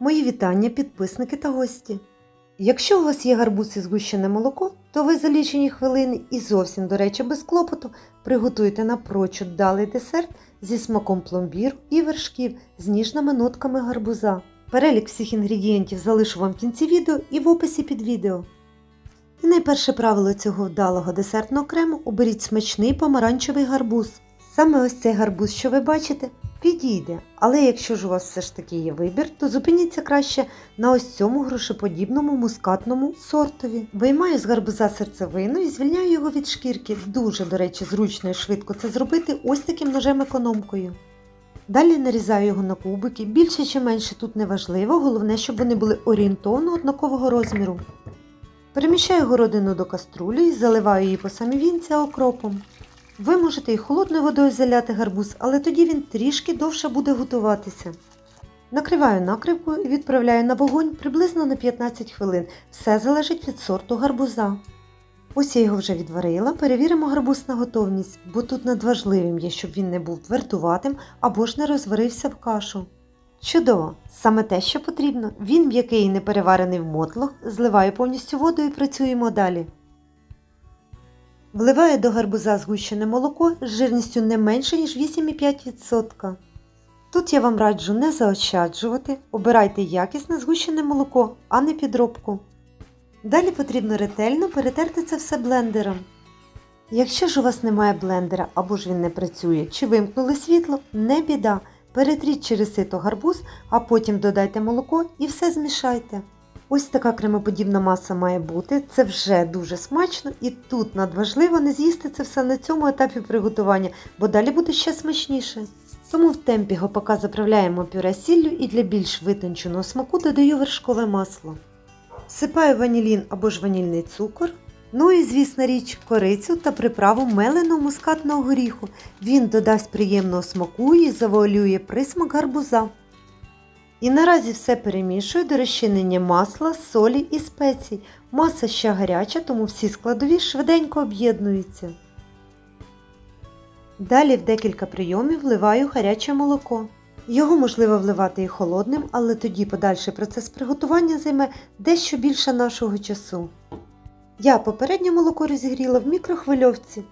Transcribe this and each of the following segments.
Мої вітання, підписники та гості. Якщо у вас є гарбуз і згущене молоко, то ви за лічені хвилини і зовсім, до речі, без клопоту приготуйте напрочуд далий десерт зі смаком пломбіру і вершків з ніжними нотками гарбуза. Перелік всіх інгредієнтів залишу вам в кінці відео і в описі під відео. І найперше правило цього вдалого десертного крему оберіть смачний помаранчевий гарбуз. Саме ось цей гарбуз, що ви бачите, підійде. Але якщо ж у вас все ж таки є вибір, то зупиніться краще на ось цьому грошеподібному мускатному сортові. Виймаю з гарбуза серцевину і звільняю його від шкірки. Дуже, до речі, зручно і швидко це зробити ось таким ножем економкою. Далі нарізаю його на кубики, більше чи менше тут не важливо, головне, щоб вони були орієнтовно однакового розміру. Переміщаю городину до каструлі і заливаю її по самі вінця окропом. Ви можете і холодною водою заляти гарбуз, але тоді він трішки довше буде готуватися. Накриваю накривкою і відправляю на вогонь приблизно на 15 хвилин. Все залежить від сорту гарбуза. Ось я його вже відварила, перевіримо гарбуз на готовність, бо тут надважливим є, щоб він не був твердуватим або ж не розварився в кашу. Чудово! Саме те, що потрібно. Він м'який і не переварений в мотлох, зливаю повністю воду і працюємо далі. Вливаю до гарбуза згущене молоко з жирністю не менше, ніж 8,5%. Тут я вам раджу не заощаджувати, обирайте якісне згущене молоко, а не підробку. Далі потрібно ретельно перетерти це все блендером. Якщо ж у вас немає блендера або ж він не працює, чи вимкнули світло, не біда. Перетріть через сито гарбуз, а потім додайте молоко і все змішайте. Ось така кремоподібна маса має бути, це вже дуже смачно і тут надважливо не з'їсти це все на цьому етапі приготування, бо далі буде ще смачніше. Тому в темпі гопака заправляємо пюре сіллю і для більш витонченого смаку додаю вершкове масло. Всипаю ванілін або ж ванільний цукор. Ну і, звісна річ, корицю та приправу меленого мускатного горіху. Він додасть приємного смаку і завуалює присмак гарбуза. І наразі все перемішую до розчинення масла, солі і спецій. Маса ще гаряча, тому всі складові швиденько об'єднуються. Далі в декілька прийомів вливаю гаряче молоко. Його можливо вливати і холодним, але тоді подальший процес приготування займе дещо більше нашого часу. Я попереднє молоко розігріла в мікрохвильовці.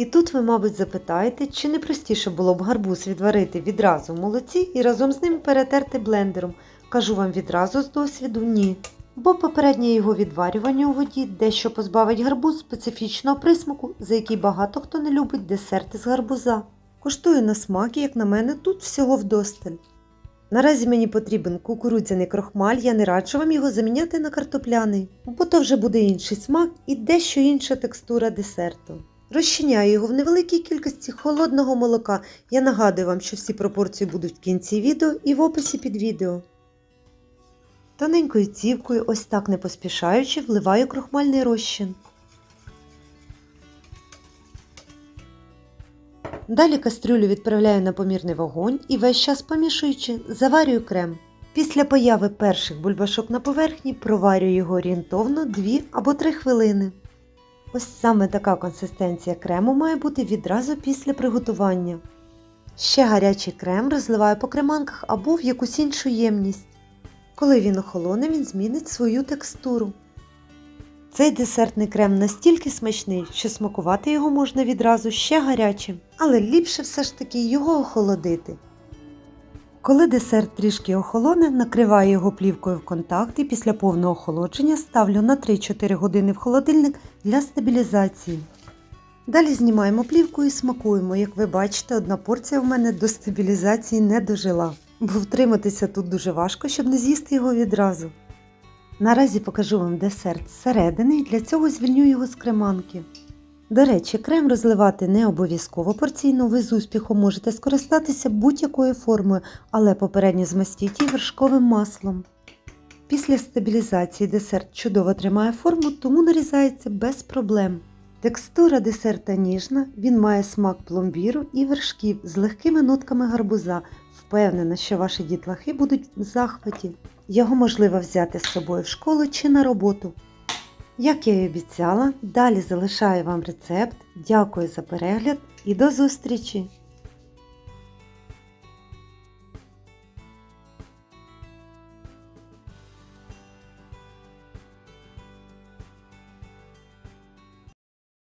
І тут ви, мабуть, запитаєте, чи не простіше було б гарбуз відварити відразу в молоці і разом з ним перетерти блендером. Кажу вам відразу з досвіду ні. Бо попереднє його відварювання у воді дещо позбавить гарбуз специфічного присмаку, за який багато хто не любить десерти з гарбуза. Коштую на смак, і, як на мене, тут всього вдосталь. Наразі мені потрібен кукурудзяний крохмаль, я не раджу вам його заміняти на картопляний, бо то вже буде інший смак і дещо інша текстура десерту. Розчиняю його в невеликій кількості холодного молока. Я нагадую вам, що всі пропорції будуть в кінці відео і в описі під відео. Тоненькою цівкою, ось так не поспішаючи, вливаю крохмальний розчин. Далі кастрюлю відправляю на помірний вогонь і весь час помішуючи, заварюю крем. Після появи перших бульбашок на поверхні проварюю його орієнтовно 2 або 3 хвилини. Ось саме така консистенція крему має бути відразу після приготування. Ще гарячий крем розливаю по креманках або в якусь іншу ємність. Коли він охолоне, він змінить свою текстуру. Цей десертний крем настільки смачний, що смакувати його можна відразу ще гарячим, але ліпше все ж таки його охолодити. Коли десерт трішки охолоне, накриваю його плівкою в контакт і після повного охолодження ставлю на 3-4 години в холодильник для стабілізації. Далі знімаємо плівку і смакуємо. Як ви бачите, одна порція в мене до стабілізації не дожила, бо втриматися тут дуже важко, щоб не з'їсти його відразу. Наразі покажу вам десерт зсередини для цього звільню його з креманки. До речі, крем розливати не обов'язково порційно, ви з успіхом можете скористатися будь-якою формою, але попередньо змастіть її вершковим маслом. Після стабілізації десерт чудово тримає форму, тому нарізається без проблем. Текстура десерта ніжна, він має смак пломбіру і вершків з легкими нотками гарбуза. Впевнена, що ваші дітлахи будуть в захваті. Його можливо взяти з собою в школу чи на роботу. Як я і обіцяла, далі залишаю вам рецепт. Дякую за перегляд і до зустрічі!